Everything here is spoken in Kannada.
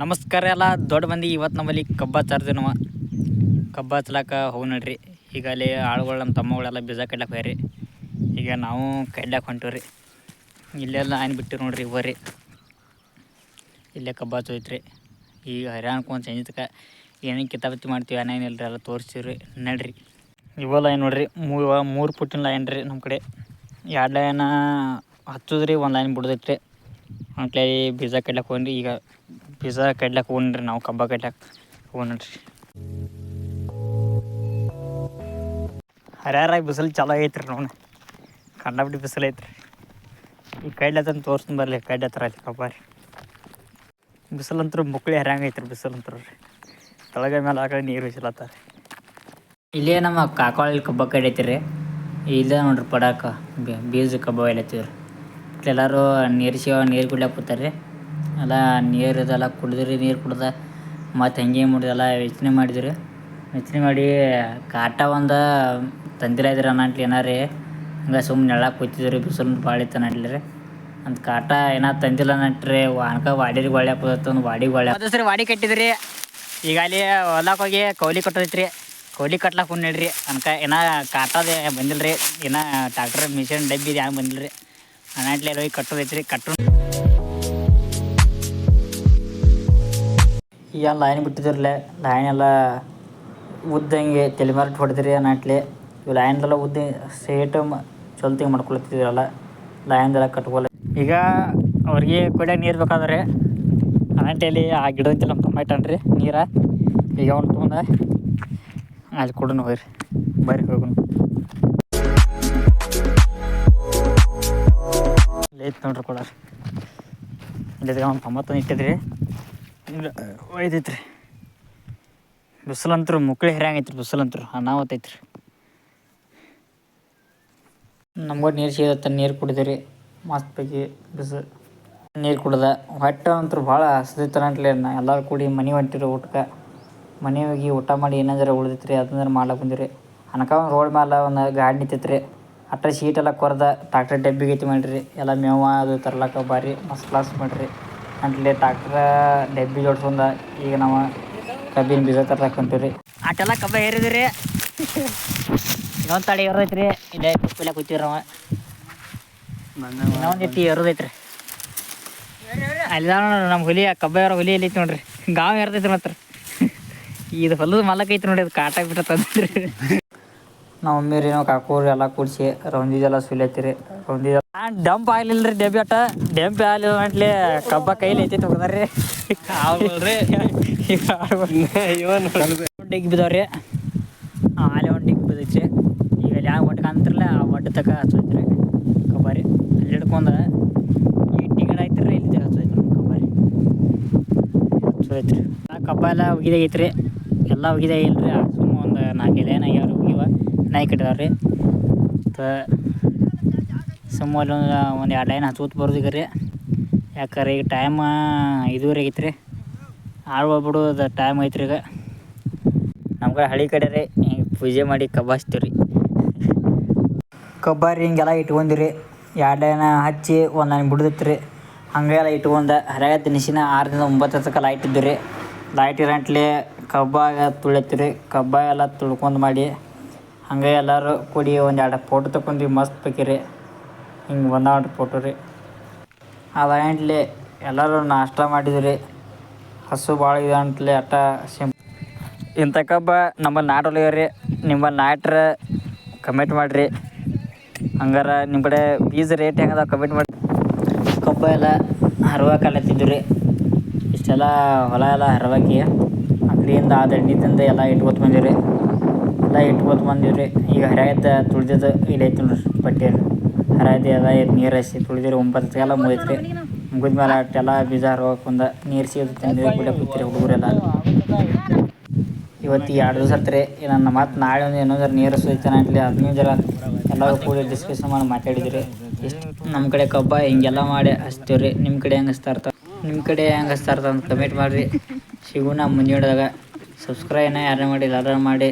ನಮಸ್ಕಾರ ಎಲ್ಲ. ದೊಡ್ಡ ಮಂದಿ ಇವತ್ತು ನಮ್ಮಲ್ಲಿ ಕಬ್ಬ ಹಚ್ಚಾರ್ದು ನಾವು ಕಬ್ಬ ಹಚ್ಲಾಕ ಹೋಗಿ ನೋಡ್ರಿ. ಈಗ ಅಲ್ಲಿ ಆಳುಗಳು ನಮ್ಮ ತಮ್ಮಗಳೆಲ್ಲ ಬೀಜ ಕಡ್ಲಾಕ ಹೋಯ್ರಿ ಈಗ ನಾವು ಕಡ್ಲಾಕ ಹೊಂಟೀವ್ರಿ. ಇಲ್ಲೆಲ್ಲ ಆಯ್ನ ಬಿಟ್ಟಿರಿ ನೋಡ್ರಿ ಇವರಿ ಇಲ್ಲೇ ಕಬ್ಬ ಹಚ್ಚೋಯ್ತ್ರಿ. ಈಗ ಹೈರಾಣ್ಕೊಂಡು ಸಂಜೆ ತಕ ಏನೇನು ಕಿತಾಬತ್ತಿ ಮಾಡ್ತೀವಿ ಏನೇನಿಲ್ಲ ರೀ ಎಲ್ಲ ತೋರಿಸ್ತೀವ್ರಿ ನಡ್ರಿ. ಇವ ಲೈನ್ ನೋಡ್ರಿ. ಮೂ ಮೂರು ಪುಟ್ಟಿನ ಲೈನ್ ರೀ ನಮ್ಮ ಕಡೆ. ಎರಡು ಲೈನ ಹಚ್ಚೋದ್ರಿ, ಒಂದು ಲೈನ್ ಬಿಡ್ದೈತ್ರಿ. ಅಂಟ್ಲೇ ಬೀಜ ಕಡ್ಲಾಕ ಹೋಗ್ರಿ ಈಗ ಬೀಜ ಕಡ್ಲಕ್ಕೆ ಹೋಗ್ರಿ ನಾವು ಕಬ್ಬ ಕಡ್ಲಕ್ಕೆ ಹೋಗ್ರಿ ಹರ್ಯಾರಾಗಿ ಬಿಸಿಲು ಚಲೋ ಐತ್ರಿ ನೋಡಿ ಕಂಡಬಿಟ್ಟು ಬಿಸಿಲು ಐತ್ರಿ. ಈ ಕಡ್ಲತ್ತಂದು ತೋರ್ಸ್ತೀನಿ ಬರಲಿ ಕಡ್ಲೆ ಹತ್ರ ಅಲ್ಲಿ ಕಬ್ಬ ರೀ. ಬಿಸಿಲಂತ್ರ ಮುಕ್ಳಿ ಐತ್ರಿ ಬಿಸಿಲಂತ್ರ ರೀ. ತಳಗ ಮೇಲೆ ಆ ಕಡೆ ನೀರು ಬಿಸಿಲತ್ತಾರ ಇಲ್ಲೇ ನಮ್ಮ ಕಾಕೋಳಲ್ಲಿ ಕಬ್ಬ ಕಡೈತಿರಿ ಇಲ್ಲೇ ನೋಡ್ರಿ ಪಡಾಕ ಬೀಜ ಕಬ್ಬ ಎಲ್ಲತ್ತೀವ್ರಿ ಎಲ್ಲರೂ ನೀರು ಸೇವ ನೀರು ಕುಡ್ಲಾಕ ಕೂತಾರೆ ಎಲ್ಲ ನೀರು ಇದೆಲ್ಲ ಕುಡಿದ್ರಿ, ನೀರು ಕುಡ್ದ ಮತ್ತು ಹಂಗೆ ಮಾಡಿದೆಲ್ಲ ಯೋಚನೆ ಮಾಡಿದ್ರಿ. ಯೋಚನೆ ಮಾಡಿ ಕಾಟ ಒಂದು ತಂದಿಲ್ಲ ಇದ್ರಿ ಅನ್ನಟ್ಲಿ ಏನಾರೇ ಹಂಗೆ ಸುಮ್ಮನೆ ಎಲ್ಲ ಕೂತಿದ್ರಿ, ಬಿಸಿಲು ಭಾಳ ಇತ್ತು ಅನ್ನಟ್ಲಿ ಅಂತ ಕಾಟ ಏನೋ ತಂದಿಲ್ಲ ಅನ್ನಟ್ರಿ ಅನ್ಕ ವಾಡಿರಿ ಒಳ್ಳೆ ಹಾಕೋದತ್ತು ಒಂದು ವಾಡಿಗೆ ಒಳ್ಳೆ. ಸರಿ ವಾಡಿ ಕಟ್ಟಿದ್ರಿ. ಈಗ ಅಲ್ಲಿ ಹೊಲಕ್ಕೆ ಹೋಗಿ ಕೌಲಿ ಕಟ್ಟೋದೈತ್ರಿ. ಕೌಲಿ ಕಟ್ಲಾಕ ಹುಣ್ಣು ನೋಡ್ರಿ. ಅನ್ಕ ಏನೋ ಕಾಟದ ಬಂದಿಲ್ಲ ರೀ ಏನೋ ಟ್ಯಾಕ್ಟರ್ ಮಿಷಿನ್, ಡಬ್ಬಿ ಬಂದಿಲ್ಲ ರೀ ಅನ್ನಾಟ್ಲಿ ಹೋಗಿ ಕಟ್ಟೋದೈತ್ರಿ. ಕಟ್ಟು ಈಗ ಲೈನ್ ಬಿಟ್ಟಿದ್ರಲ್ಲ ಲೈನ್ ಎಲ್ಲ ಉದ್ದಂಗೆ ತಲೆಮಾರಿಟ್ಟು ಹೊಡೆದ್ರಿ ನಾಟ್ಲಿ ಇವು ಲೈನ್ದೆಲ್ಲ ಉದ್ದ ಸೇಟ್ ಚೊಲ್ತಿಗೆ ಮಾಡ್ಕೊಳತ್ತಿದ್ರಲ್ಲ ಲೈನ್ದೆಲ್ಲ ಕಟ್ಕೊಲ್ಲ ಈಗ ಅವ್ರಿಗೆ ಕೊಡ ನೀರು ಬೇಕಾದ್ರೆ ಅನಂಟೇಲಿ ಆ ಗಿಡ ಐತಿ ನಮ್ಮ ತಮ್ಮ ನೀರು, ಈಗ ಅವ್ನು ತೊಗೊಂಡ ಅಲ್ಲಿ ಕೊಡೋಣ ಹೋಗ್ರಿ ಬರ್ರಿ ಹೋಗೋಣ. ಐತಿ ನೋಡ್ರಿ ಕೊಡ ಇಲ್ಲಿ ಅವ್ನು ತೊಂಬತ್ತೊಂದು ಇಟ್ಟಿದ್ರಿ. ಒಯ್ದೈತ್ರಿ. ಬಿಸಿಲಂತ್ರು ಮುಕ್ಳಿ ಹೆರಂಗೈತ್ರಿ ಬಿಸಿಲಂತ್ರು. ಅನಾವತ್ತೈತ್ರಿ ನಮ್ಗೆ ನೀರು ಸಿಗತ್ತ, ನೀರು ಕುಡಿದ್ರಿ. ಮಸ್ತ್ ಪೈಕಿ ಬಿಸಿ. ನೀರು ಕುಡ್ದ. ಹೊಟ್ಟೆ ಅಂತೂ ಭಾಳ ಹಸ್ದೈತನಂಟ್ಲೆ ನಾ. ಎಲ್ಲರೂ ಕೂಡಿ ಮನೆ ಹೊಂಟಿರಿ ಊಟಕ್ಕೆ. ಮನೆ ಹೋಗಿ ಊಟ ಮಾಡಿ ಏನಾದ್ರೆ ಉಳ್ದೈತ್ರಿ ಅದನ್ನ ಮಾಡ್ಲಕ್ಕೆ ಬಂದಿರಿ ಅನಕ ಒಂದು ರೋಡ್ ಮೇಲೆ ಒಂದು ಗಾಡಿ ನಿಂತೈತ್ರಿ. ಅಟ್ಟ ಶೀಟ್ ಎಲ್ಲ ಕೊರ್ದ. ಟ್ರಾಕ್ಟರ್ ಡಬ್ಬಿಗೆ ಐತಿ ಮಾಡಿರಿ. ಎಲ್ಲ ಮೇವ ಅದು ತರ್ಲಕ್ಕ ಭಾರಿ ಮಸ್ತ್ ಕ್ಲಾಸ್ ಮಾಡಿರಿ. ಅಂಟ್ಲೆ ಟ್ರಾಕ್ಟರ್ ಡಬ್ಬಿ ಜೋಡ್ಸೊಂದ ಈಗ ನಾವು ಕಬ್ಬಿನ ಬೀಜ ತರ್ಲಕ್ಕೆ ಹೊಂಟಿವ್ರಿ. ಆಟೆಲ್ಲ ಕಬ್ಬ ಏರಿದ್ರಿ. ಇನ್ನೊಂದು ತಡಿ ಏರದೈತ್ರಿ ಇಲ್ಲೇ ಕುಪ್ಪಲೆ ಕೂತೀವಿ ನಾವು ಇನ್ನೊಂದು ಎತ್ತಿ ಏರೋದೈತ್ರಿ. ಅಲ್ಲಿ ನೋಡ್ರಿ ನಮ್ಮ ಹುಲಿ ಕಬ್ಬ ಇರೋ ಹುಲಿ ಎಲ್ಲಿ ಐತಿ ನೋಡ್ರಿ. ಗಾವ್ ಏರ್ತೈತ್ರಿ ಮಾತ್ರ. ಇದು ಹೊಲದ ಮಲಕ್ ಐತಿ ನೋಡಿ ಅದು ಕಾಟ ಬಿಟ್ಟ ತಂದ್ರಿ. ನಾವು ಮಮ್ಮಿ ರೀ ನಾವು ಕಾಕೋರಿ ಎಲ್ಲ ಕೂಡಿಸಿ ರೌಂದಿದೆಲ್ಲ ಸುಲಿಯತ್ತೀರಿ. ರೌಂದಿ ಡಂಪ್ ಆಗ್ಲಿಲ್ರಿ ರೀ ಡೆಬ್ಬಿ ಅಟ್ಟ ಡೆಂಪ್ ಆಗ್ಲಿಲ್ಲ ಅಂಟ್ಲಿ ಕಬ್ಬ ಕೈಲಿ ಐತಿ ಹೋಗದ್ರಿ ಡಿಗ್ ಬಿದ್ದಾವ್ರಿ ಆಲೆ ಒಂದು ಡಿಗ್ ಬಿದ್ದೈತಿ ಈಗ ಅಲ್ಲಿ ಯಾವ ಒಟ್ಟು ಕಾಣ್ತಿರಲ್ಲ ಆ ಒಟ್ಟು ತಕ ಹಚ್ಚೋಯ್ತ್ರಿ. ಕಬ್ಬಾರಿ. ಅಲ್ಲಿ ಹಿಡ್ಕೊಂಡ ಈ ಟಿಗಡ್ ಐತ್ರಿ ಇಲ್ಲಿ ಹಚ್ಚೋಯ್ತ್ರಿ. ಕಬ್ಬಾರಿ. ಹಚ್ಚೋಯ್ತ್ರಿ. ಆ ಕಬ್ಬ ಎಲ್ಲ ಒಗಿದಾಗೈತ್ರಿ ಎಲ್ಲ ಒಗಿದಾಗ ಇಲ್ರಿ. ಸುಮ್ಮ ಒಂದು ನಾಲ್ಕೈದು ಏನಾಗ್ಯಾವ್ರಿ ಒಗಿವ ನಾಯಿ ಕಟ್ಟಿದಾವ್ರಿ. ಮತ್ತು ಸುಮ್ಮ ಅಲ್ಲಿ ಒಂದು ಎರಡು ಲೈನ್ ಹಚ್ಕೋತ ಬರೋದು ಈಗ ರೀ. ಯಾಕಂದ್ರೆ ಈಗ ಟೈಮ್ ಐದೂವರೆ ರೀ. ಆಳು ಬಿಡೋದು ಟೈಮ್ ಐತ್ರಿ ಈಗ. ನಮ್ಗೆ ಹಳ್ಳಿ ಕಡೆ ರೀ ಪೂಜೆ ಮಾಡಿ ಕಬ್ಬ ರೀ. ಕಬ್ಬಾರಿ ಹಿಂಗೆಲ್ಲ ಇಟ್ಕೊಂಡಿರಿ ಎರಡು ಲೈನ ಹಚ್ಚಿ ಒಂದು ಲೈನ್ ಬಿಡ್ದೈತ್ರಿ ಹಂಗೆಲ್ಲ ಇಟ್ಕೊಂಡ ಹರಿಯಾಗ ನಿಶಿನ ಆರರಿಂದ ಒಂಬತ್ತು ತನಕ ಲೈಟ್ ಇದ್ದು ರೀ. ಲೈಟ್ ಇರಂಟ್ಲೆ ಕಬ್ಬಾಗ ರೀ. ಕಬ್ಬ ಎಲ್ಲ ತುಳ್ಕೊಂಡು ಮಾಡಿ ಹಂಗೆ ಎಲ್ಲರೂ ಕೂಡಿ ಒಂದು ಎರಡು ಫೋಟೋ ತಕೊಂಡ್ವಿ. ಮಸ್ತ್ ಬೇಕಿರಿ. ಹಿಂಗೆ ಬಂದಾವ ಫೋಟೋ ರೀ. ಅದಂಟ್ಲೆ ಎಲ್ಲರೂ ನಾಷ್ಟ ಮಾಡಿದ್ರಿ ಹಸು ಭಾಳ ಇದೆ ಅಂತಲೇ ಅಟ್ಟ ಸಿಂಪ್ ಇಂಥ ಕಬ್ಬ ನಮ್ಮಲ್ಲಿ ನಾಟೋಲ್ಯ ರೀ, ನಿಮ್ಮ ನಾಟ್ರ ಕಮೆಂಟ್ ಮಾಡಿರಿ. ಹಂಗಾರ ನಿಮ್ಮ ಕಡೆ ಬೀಜ ರೇಟ್ ಹೆಂಗದ ಕಮೆಂಟ್ ಮಾಡಿ ಕಬ್ಬ ಎಲ್ಲ ಹರವಾಕಲತ್ತಿದ್ದು ರೀ. ಇಷ್ಟೆಲ್ಲ ಹೊಲ ಎಲ್ಲ ಹರವಾಕಿ ಅಂಗಡಿಯಿಂದ ಆ ದಂಡಿದಿಂದ ಎಲ್ಲ ಇಟ್ಕೊತ ಬಂದಿವ್ರಿ ಎಲ್ಲ ಇಟ್ಕೊತ ಬಂದಿವ್ರಿ ಈಗ ಹರಿಯಾದ ತುಳ್ದಿದ್ದು ಇಲ್ಲೈತಿ ನೋಡ್ರಿ ನೋಡ್ರಿ ಪಟ್ಟಿ ಅದ ನೀರು ಹಸಿ ತುಳಿದಿರಿ ಒಂಬತ್ತಕ್ಕೆಲ್ಲ ಮುಗಿತ್ರಿ ಮುಗಿದ ಮೇಲೆ ಅಟ್ಟೆಲ್ಲ ಬೀಜ ಹೋಗಕ್ಕೊಂದ ನೀರು ಸಿಗೋದು ತಿಂದಿರಿ ಕೂಡ ಕೂತಿರಿ ಹುಡುಗರೆಲ್ಲ. ಇವತ್ತು ಎರಡು ದಿವಸ ಹತ್ರಿ ನನ್ನ ಮತ್ತೆ ನಾಳೆ ಒಂದು ಏನಾದ್ರು ನೀರು ಸುಯ್ತಾನೆ ಅದನ್ನೂ ಜರ ಎಲ್ಲರೂ ಕೂಡಿ ಡಿಸ್ಕಷನ್ ಮಾಡಿ ಮಾತಾಡಿದ್ರಿ. ಇಷ್ಟು ನಮ್ಮ ಕಡೆ ಕಬ್ಬ ಹಿಂಗೆಲ್ಲ ಮಾಡಿ ಹಚ್ತೀವಿ ರೀ ನಿಮ್ಮ ಕಡೆ ಹೆಂಗೆ ಹಚ್ತಾ ಇರ್ತಾವೆ ನಿಮ್ಮ ಕಡೆ ಹೆಂಗೆ ಹಚ್ತಾ ಇರ್ತಾವೆ ಅಂತ ಕಮೆಂಟ್ ಮಾಡಿರಿ. ಸಿಗೋಣ ಮುಂದಿಡ್ದಾಗ ಸಬ್ಸ್ಕ್ರೈಬ್ನ ಯಾರೇ ಮಾಡಿ ಎಲ್ಲರೂ ಮಾಡಿ.